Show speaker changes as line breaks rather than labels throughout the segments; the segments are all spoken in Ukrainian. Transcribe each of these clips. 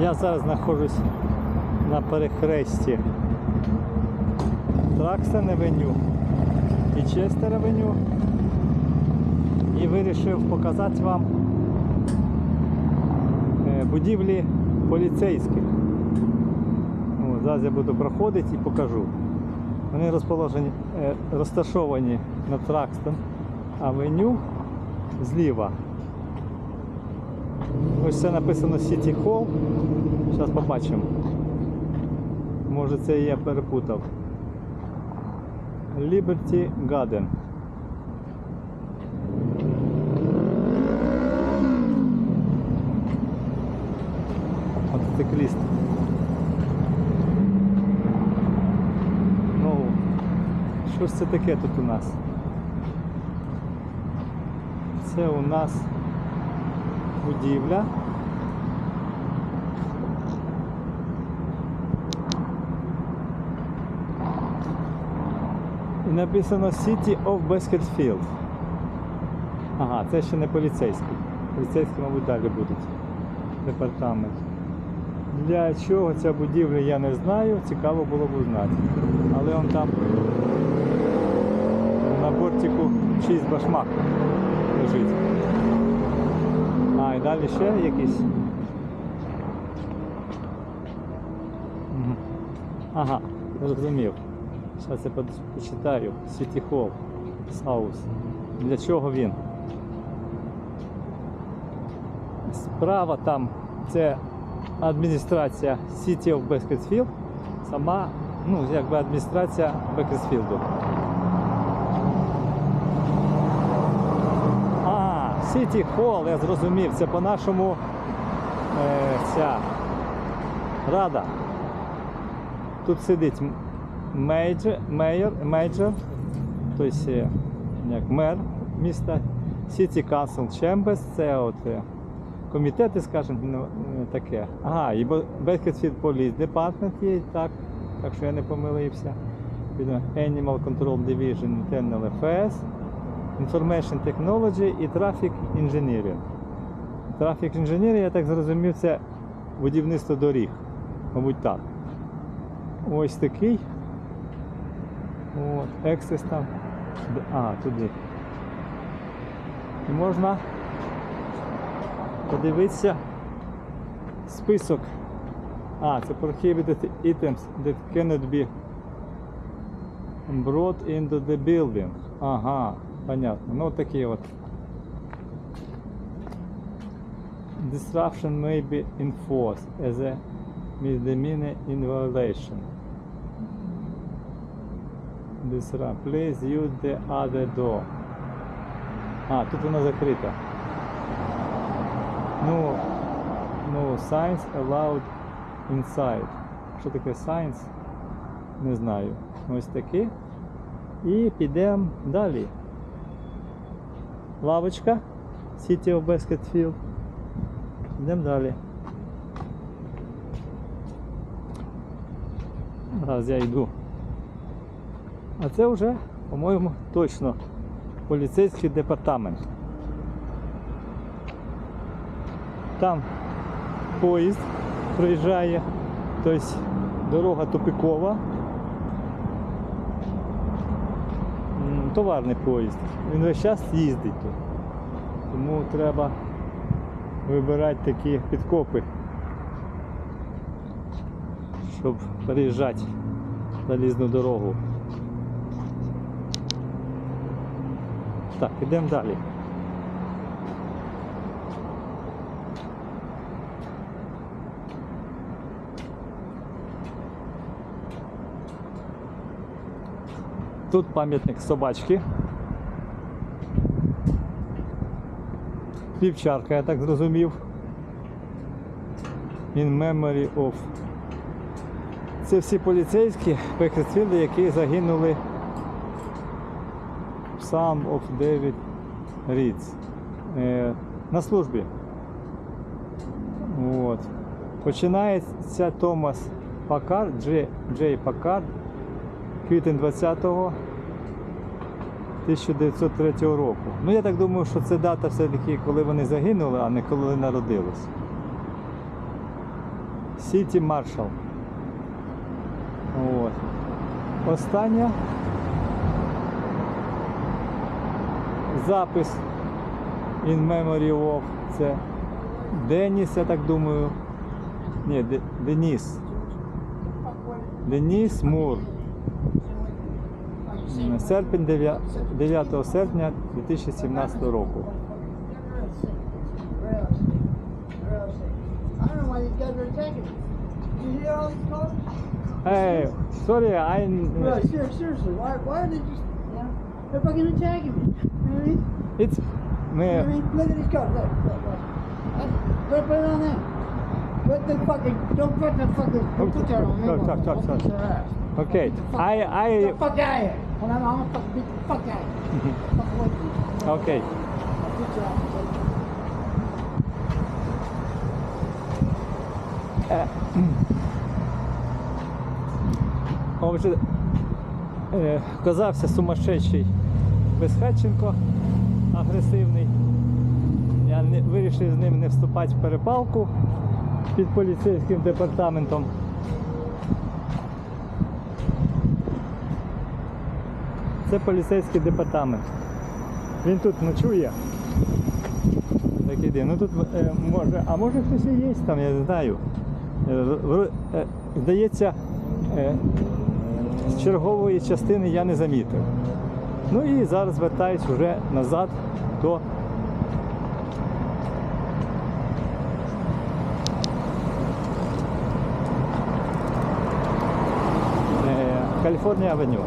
Я зараз знаходжусь на перехресті Тракстен Авеню і Честер Авеню. І вирішив показати вам е, будівлі поліцейських. Зараз я буду проходити і покажу. Вони розположені, е, розташовані на Тракстон Авеню зліва. Ось це написано City Hall. Зараз побачимо. Може це я перепутав. Liberty Garden. Мотоцикліст. Ну, що ж це таке тут у нас? Це у нас будівля. І написано City of Basketfield. Ага, це ще не поліцейський. Поліцейські, мабуть, далі будуть. Департамент. Для чого ця будівля я не знаю, цікаво було б узнати. Але он там на бортику 6 башмак лежить. А, далі ще якісь. Ага, зрозумів. Зараз я почитаю. Hall, South. Для чого він? Справа там це адміністрація City of Bakersfield, сама, ну, якби адміністрація Бекерсфілду. А, City Hall, я зрозумів, це по-нашому е, ця рада. Тут сидить м- мейджор, мейджор, тобто е, як мер міста, City Council Chambers, це от е, комітети, скажімо, ну, е, таке. Ага, і Бекетфілд Police Department є, так, так що я не помилився. Animal Control Division Internal Affairs, Information Technology і Traffic Engineering. Traffic Engineering, я так зрозумів, це будівництво доріг. Мабуть так. Ось такий. От, Access там. А, туди. І можна подивитися список. А, це prohibited items that cannot be brought into the building. Ага, понятно. Ну такі от. Disruption may be enforced as a misdemeanor in violation. Disrupt. Please use the other door. А, тут вона закрита. Ну, ну, science allowed inside. Що таке science? Не знаю. Ось таке. І підемо далі. Лавочка. City of Basketfield. Йдемо далі. Зараз я йду. А це вже, по-моєму, точно поліцейський департамент. Там поїзд проїжджає, тобто дорога тупикова. Товарний поїзд. Він весь час їздить тут. Тому треба вибирати такі підкопи, щоб переїжджати залізну дорогу. Так, йдемо далі. Тут пам'ятник собачки. Вівчарка, я так зрозумів. In memory of. Це всі поліцейські Бекерсфілди, які загинули Psalm of David Reads. Е, на службі. От. Починається Томас Пакард, Джей, Джей Пакард, квітень 20-го 1903 року. Ну я так думаю, що це дата все-таки, коли вони загинули, а не коли народились. City Marshall. От. Остання запис in memory of це Деніс, я так думаю. Ні, Де- Деніс. Деніс Мур. М, Серпень 9, 9 серпня 2017 року.
I don't know why these guys are attacking me. Did you hear all these calls?
Hey, sorry, I
Bro, ser- seriously, why, why are they just, you know, they're fucking attacking me. You know what I mean?
it's
You know
ми
what I mean? Look at these cars, look, look, look. That's- Put, put it on them. Put the fucking, don't put the fucking, don't put that on me.
Talk, talk, talk,
I'll
talk.
beat your ass.
окей. I
Get
I
the fuck out of here. You.
окей.
I'll beat your ass.
Отже, казався сумасшедший Безхатченко, агресивний. Я не, вирішив з ним не вступати в перепалку під поліцейським департаментом. Це поліцейський департамент. Він тут ночує. Такий день. Ну тут е, може, а може хтось і є там, я не знаю. Е, е, Здається, е, чергової частини я не замітив. Ну і зараз вертаюсь вже назад до е, Каліфорнія Авеню.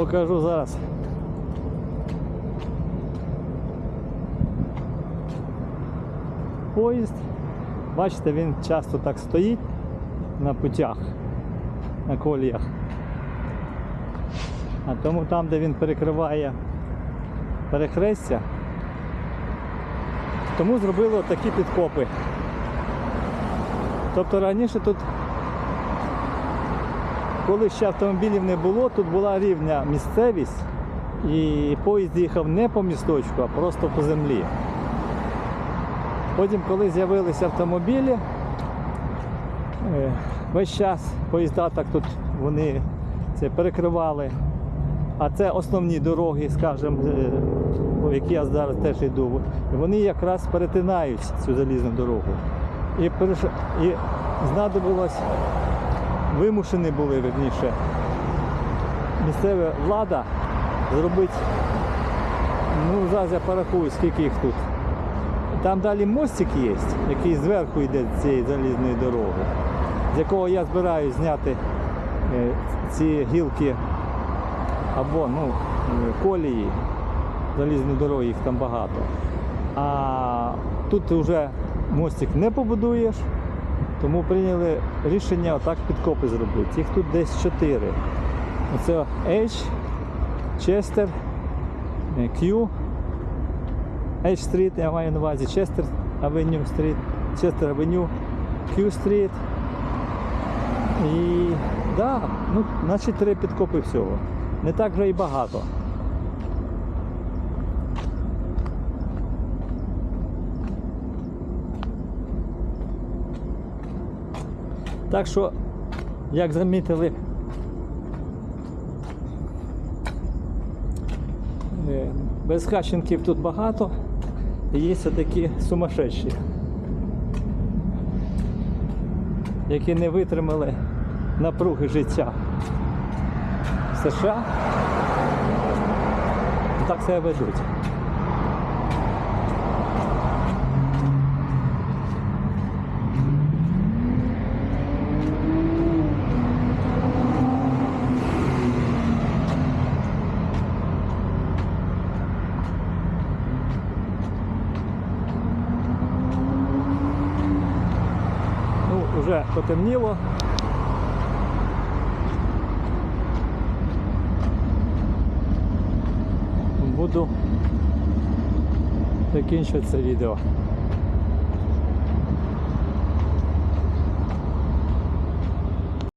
Покажу зараз. Поїзд. Бачите, він часто так стоїть на путях, на коліях. А тому там, де він перекриває перехрестя, тому зробили такі підкопи. Тобто раніше тут коли ще автомобілів не було, тут була рівня місцевість, і поїзд їхав не по місточку, а просто по землі. Потім, коли з'явилися автомобілі, е, весь час поїзда так тут вони це перекривали. А це основні дороги, скажімо, е, по які я зараз теж йду. Вони якраз перетинають цю залізну дорогу. І, і знадобилось вимушені були верніше місцева влада зробити, ну зараз я порахую, скільки їх тут. Там далі мостик є, який зверху йде з цієї залізної дороги, з якого я збираюсь зняти е, ці гілки або ну, колії, залізної дороги, їх там багато. А тут вже мостик не побудуєш, тому прийняли рішення отак підкопи зробити. Їх тут десь чотири. Оце H, Chester, е, Q, H Street, я маю на увазі Chester Avenue Street, Chester Avenue, Q Street. І да, ну, значить три підкопи всього. Не так вже і багато. Так що, як замітили, е, безхащенків тут багато, і є такі сумасшедші, які не витримали напруги життя в США. Так себе ведуть. Вже потемніло. Буду закінчувати це відео.